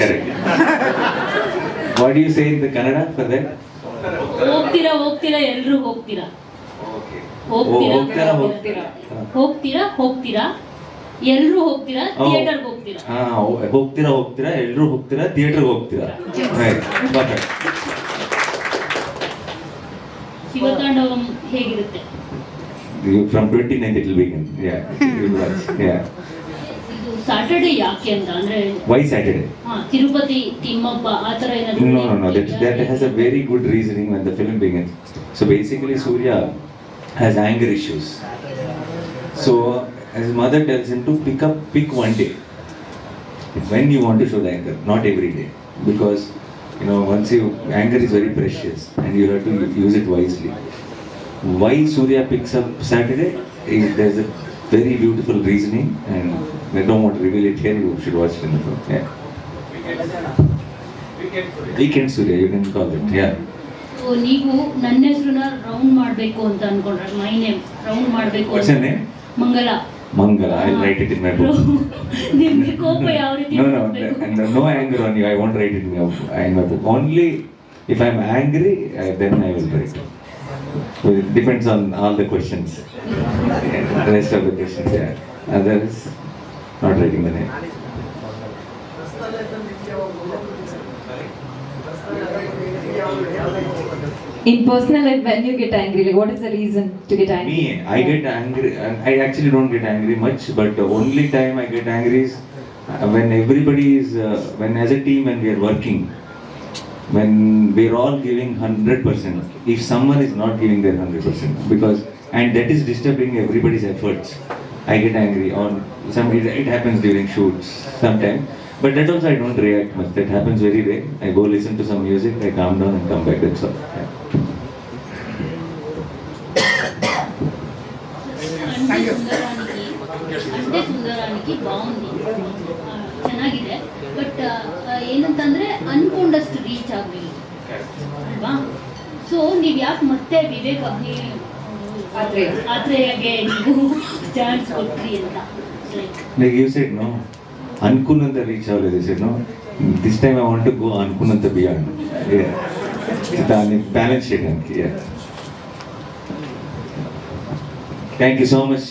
Correct. what do you say in the Kannada for that? ಹೋಗ್ತೀರಾ ಹೋಗ್ತೀರಾ ಎಲ್ಲರೂ ಹೋಗ್ತೀರಾ? Okay. ಹೋಗ್ತೀರಾ ಹೋಗ್ತೀರಾ ಹೋಗ್ತೀರಾ? ಹೋಗ್ತೀರಾ ಎಲ್ರು ಹೋಗ್ತೀರಾ. ಥಿಯೇಟರ್ಗೆ ಹೋಗ್ತೀರಾ? ಹಾ ಹೋಗ್ತೀರಾ ಹೋಗ್ತೀರಾ ಎಲ್ಲರೂ ಹೋಗ್ತೀರಾ ಥಿಯೇಟರ್ಗೆ ಹೋಗ್ತೀರಾ? ರೈಟ್ ಪರ್ಫೆಕ್ಟ್ ಶಿವತಾಂಡವಂ ಹೇಗಿರುತ್ತೆ? From twenty nine it will begin yeah yeah Saturday ಯಾಕೆ ಅಂತ ಅಂದ್ರೆ ವೈ ಸ್ಯಾಟರ್ಡೇ ಹಾ ತಿರುಪತಿ ತಿಮ್ಮಪ್ಪ ಆ ತರ ಏನಾದ್ರು No, no, no. That, that has a very good reasoning when the film begins. So basically, Surya has anger issues. So his mother tells him to pick up, pick one day when you want to show the anger, not every day, because you know once you anger is very precious and you have to use it wisely. Why Surya picks up Saturday? Is, there's a very beautiful reasoning and I don't want to reveal it here, you should watch it in the film. Yeah. Weekend Surya you can call it yeah so ನೀವು ನನ್ನ ಹೆಸರನ್ನ round ಮಾಡಬೇಕು ಅಂತ ಅನ್ಕೊಂಡ್ರೆ my name round ಮಾಡಬೇಕು ವಚನೆ ಮಂಗಲ. ಮಂಗಲ I write it in my book ನಿಮಗೆ ಕೋಪ ಯಾವ ರೀತಿ no no and no anger on you I want write it in my book only if I am angry then I will write I will write. So it depends on all the questions. Yeah, the rest of the questions, yeah. Others, not writing the name. In personal life, when you get angry, like what is the reason to get angry? Me, I get angry. I actually don't get angry much, but the only time I get angry is uh, when everybody is, uh, when as a team, when we are working, when we're all giving 100%. If someone is not giving their 100%, because, and that is disturbing everybody's efforts, I get angry. On some, it, it happens during shoots sometimes. But that also I don't react much. That happens very rare. I go listen to some music, I calm down and come back. That's all. Yeah. అంటే సుందరానికి అంటే సుందరానికి బాగుంది ఆ, ಚೆನ್ನಾಗಿದೆ but ಏನಂತಂದ್ರೆ ಅನ್ಕೊಂಡಷ್ಟು reach ಆಗಲಿಲ್ಲ ಅಲ್ವಾ so ನೀವು ಯಾಕೆ ಮತ್ತೆ ವಿವೇಕ್ ಅಗ್ನಿ ಆತ್ರೇಯಗೆ ನೀವು ಚಾನ್ಸ್ ಕೊಟ್ರಿ ಅಂತ ಲೈಕ್ ಯು ಸೆಡ್ ನೋ ಅನ್ಕೂಲಂತ ರೀಚ್ ಆಗಲಿದೆ said no this time I want to go ಅನ್ಕೂಲಂತ beyond balance sheet ಅಂತ ಥ್ಯಾಂಕ್ ಯು ಸೋ ಮಚ್